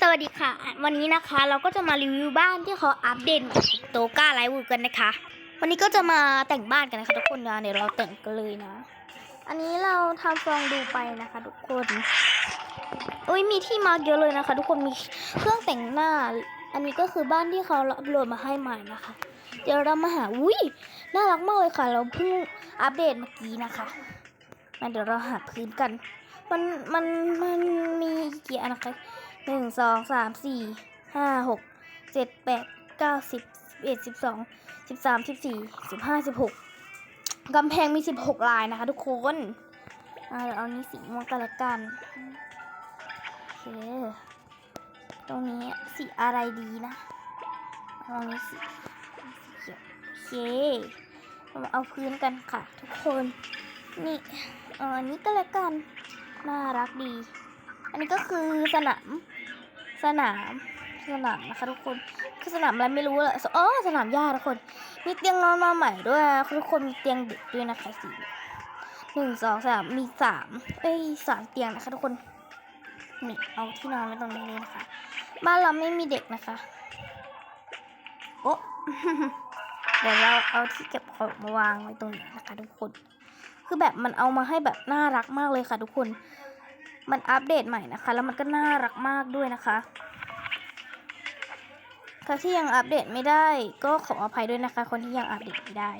สวัสดีค่ะ วันนี้นะคะ เราก็จะมารีวิวบ้านที่เขาอัปเดตใหม่โตก้าไลฟ์วูกันนะคะ วันนี้ก็จะมาแต่งบ้านกันนะคะทุกคนนะเดี๋ยวเราแต่งกันเลยนะ อันนี้เราทำฟองดูไปนะคะ ทุกคนอุ้ยมีที่มาเยอะเลยนะคะ ทุกคนมีเครื่องแต่งหน้า อันนี้ก็คือบ้านที่เขาอัปโหลดมาให้ใหม่นะคะ เดี๋ยวเรามาหาอุ้ยน่ารักมากเลยค่ะ เราเพิ่งอัปเดตเมื่อกี้นะคะมาเดี๋ยวเราหาพื้นกัน มันมันมันมีกี่อันนะคะ หนึ่งสองสามสี่ห้าหกเจ็ดแปดเก้าสิบสิบเอ็ดสิบสองสิบสามสิบสี่สิบห้าสิบหกกำแพงมีสิบหกลายนะคะทุกคนอ่าเดี๋ยวเอานี้สีม่วงกันละกันโอเคตรงนี้สีอะไรดีนะเอานี้สีเขียวโอเคเรามาเอาพื้นกันค่ะ ทุกคนนี่เอาอันนี้ก็แล้วกัน น่ารักดี อันนี้ก็คือสนาม สนามสนามนะคะทุกคนคือสนามอะไรไม่รู้แหละอ๋อสนามหญ้าทุกคน มีเตียงนอนมาใหม่ด้วยทุกคนมีเตียงเด็กด้วยนะคะสี่หนึ่งสองสามมีสามเอ้ยสามเตียงนะคะทุกคนนี่เอาที่นอนไว้ตรงนี้เลยนะคะ บ้านเราไม่มีเด็กนะคะโอ้เดี๋ยวเราเอาที่เก็บของมาวางไว้ตรงนี้นะคะ ทุกคน คือแบบมันเอามาให้แบบน่ารักมากเลยค่ะ ทุกคน มันอัปเดตใหม่นะคะ แล้วมันก็น่ารักมากด้วยนะคะใครที่ยังอัปเดตไม่ได้ก็ขออภัยด้วยนะคะ คนที่ยังอัปเดตไม่ได้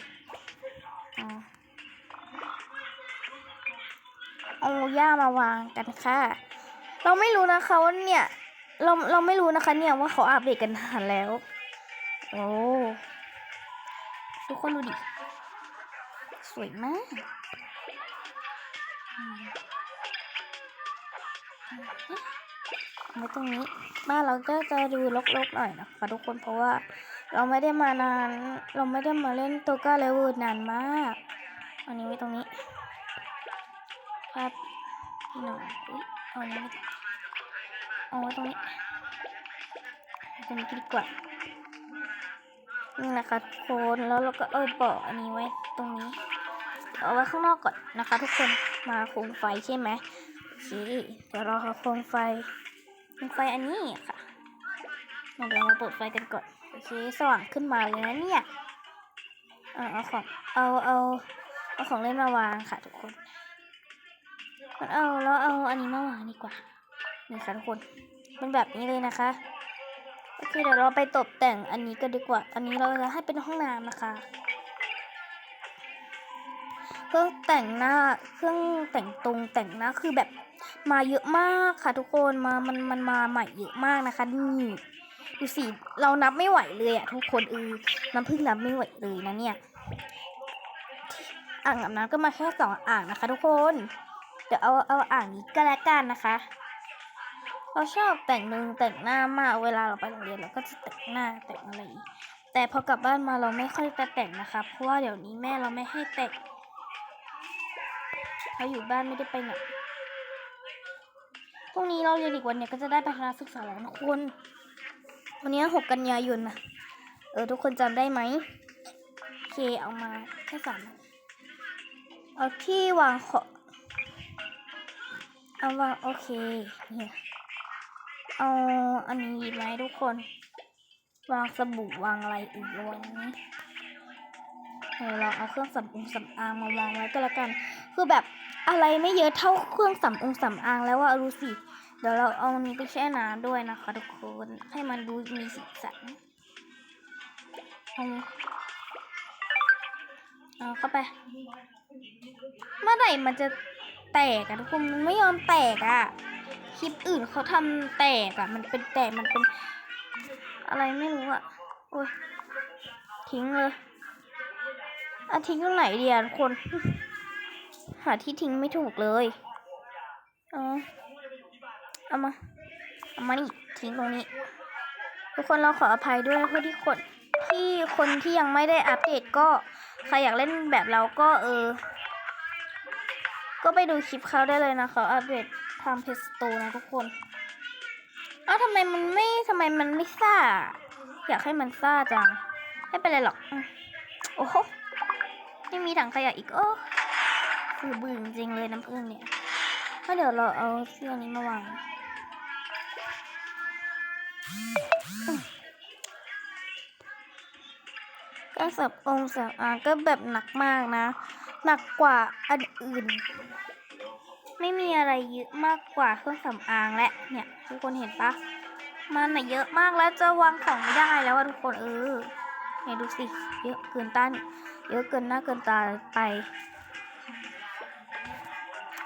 เอาหญ้ามาวางกันค่ะ เราไม่รู้นะคะว่าเนี่ย เราเราไม่รู้นะคะ เนี่ยว่าเขาอัปเดตกันนานแล้ว โอ้ทุกคนดูดิ สวยมาก ไว้ตรงนี้บ้านเราก็จะดูรกๆหน่อยนะคะทุกคนเพราะว่าเราไม่ได้มานาน เราไม่ได้มาเล่นโตก้าเลเวอร์นานมาก อันนี้ไว้ตรงนี้ครับพี่หน่อยอุ๊ยเอาอันนี้ไว้เอาไว้ตรงนี้ตรงนี้ดีกว่านี่นะคะทุกคนแล้วเราก็เอาเบาะอันนี้ไว้ตรงนี้ เอาไว้ข้างนอกก่อนนะคะ ทุกคนมาโคมไฟใช่ไหม เคเดี๋ยวเราเอาโคมไฟเป็นไฟอันนี้ค่ะเดี๋ยวเราเปิดไฟกันก่อนโอเคสว่างขึ้นมาเลยนะเนี่ยเอาเอาของเอาเอาเอาของเล่นมาวางค่ะทุกคนเอาแล้วเอาอันนี้มาวางดีกว่านี่ค่ะทุกคนเป็นแบบนี้เลยนะคะโอเคเดี๋ยวเราไปตกแต่งอันนี้กันดีกว่า อันนี้เราจะให้เป็นห้องน้ำนะคะ เครื่องแต่งหน้าเครื่องแต่งตรงแต่งหน้าคือแบบ มาเยอะมากค่ะทุกคนมามันมันมาใหม่เยอะมากนะคะนี่ดูสิเรานับไม่ไหวเลยอะทุกคนเออน้ำพึ่งนับไม่ไหวเลยนะเนี่ยอ่างอาบน้ำก็มาแค่สองอ่างนะคะ ทุกคน เดี๋ยวเอาเอาอ่างนี้ก็แล้วกันนะคะ เราชอบแต่งนึงแต่งหน้ามากเวลาเราไปโรงเรียนเราก็จะแต่งหน้าแต่งอะไร แต่พอกลับบ้านมาเราไม่ค่อยจะแต่งนะคะ เพราะว่าเดี๋ยวนี้แม่เราไม่ให้แต่งเขาอยู่บ้านไม่ได้ไปไหน พรุ่งนี้เราเรียนอีกวันเนี่ยก็จะได้ไปคณะศึกษาแล้วนะคุณวันนี้หกกันยายนนะเออทุกคนจำได้ไหมเคเอามาแค่สามเอาที่วางขอเอาวางโอเคเนี่ยเอาอันนี้ไหมทุกคน วางสบู่วางอะไรอีกวางนี้ เออเราเอาเครื่องสำองสำอางมาวางไว้ก็แล้วกัน คือแบบอะไรไม่เยอะเท่าเครื่องสำองสำอางแล้วว่ารู้สิเดี๋ยวเราเอาอันนี้ไปแช่น้ำด้วยนะคะทุกคนให้มันดูมีสีสันเอาเอาเข้าไป เมื่อไหร่มันจะแตกอะทุกคนมันไม่ยอมแตกอะคลิปอื่นเขาทำแตกอะมันเป็นแตกมันเป็น อะไรไม่รู้อะโอ้ยทิ้งเลย อะทิ้งตรงไหนดีอะทุกคน หาที่ทิ้งไม่ถูกเลย เอาเอามา เอามานี่ทิ้งตรงนี้ ทุกคนเราขออภัยด้วยเพื่อที่คนที่คนที่ยังไม่ได้อัปเดตก็ใครอยากเล่นแบบเราก็เออ ก็ไปดูคลิปเขาได้เลยนะคะอัปเดตทำเพจโตนะทุกคนเอ้าทำไมมันไม่ทำไมมันไม่ซ่า อยากให้มันซ่าจัง ไม่เป็นไรหรอก โอ้โห ไม่มีถังขยะอีก โอ้คือบึ้งจริงเลยน้ำผึ้งเนี่ยก็เดี๋ยวเราเอาเสื้อนี้มาวางก็สับองค์สับอ่างก็แบบหนักมากนะ หนักกว่าอันอื่น ไม่มีอะไรเยอะมากกว่าเครื่องสำอางและเนี่ยทุกคนเห็นปะมันน่ะเยอะมากแล้วจะวางของไม่ได้แล้วอะทุกคนเออ นี่ดูสิ เยอะเกินต้าน เยอะเกินหน้าเกินตาไป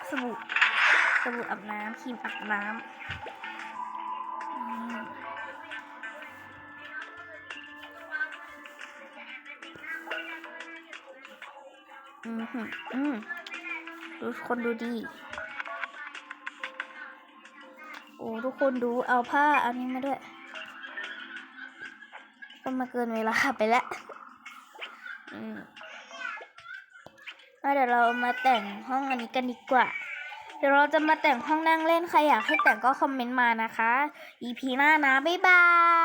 สบู่ สบู่อาบน้ำครีมอาบน้ำอืมอืมดูคนดูดีโอ้ทุกคนดูเอาผ้าอันนี้มาด้วย ก็มาเกินเวลาไปแล้วอืมเดี๋ยวเรามาแต่งห้องอันนี้กันดีกว่า เดี๋ยวเราจะมาแต่งห้องนั่งเล่น ใครอยากให้แต่งก็คอมเมนต์มานะคะ EP หน้านะ บ๊ายบาย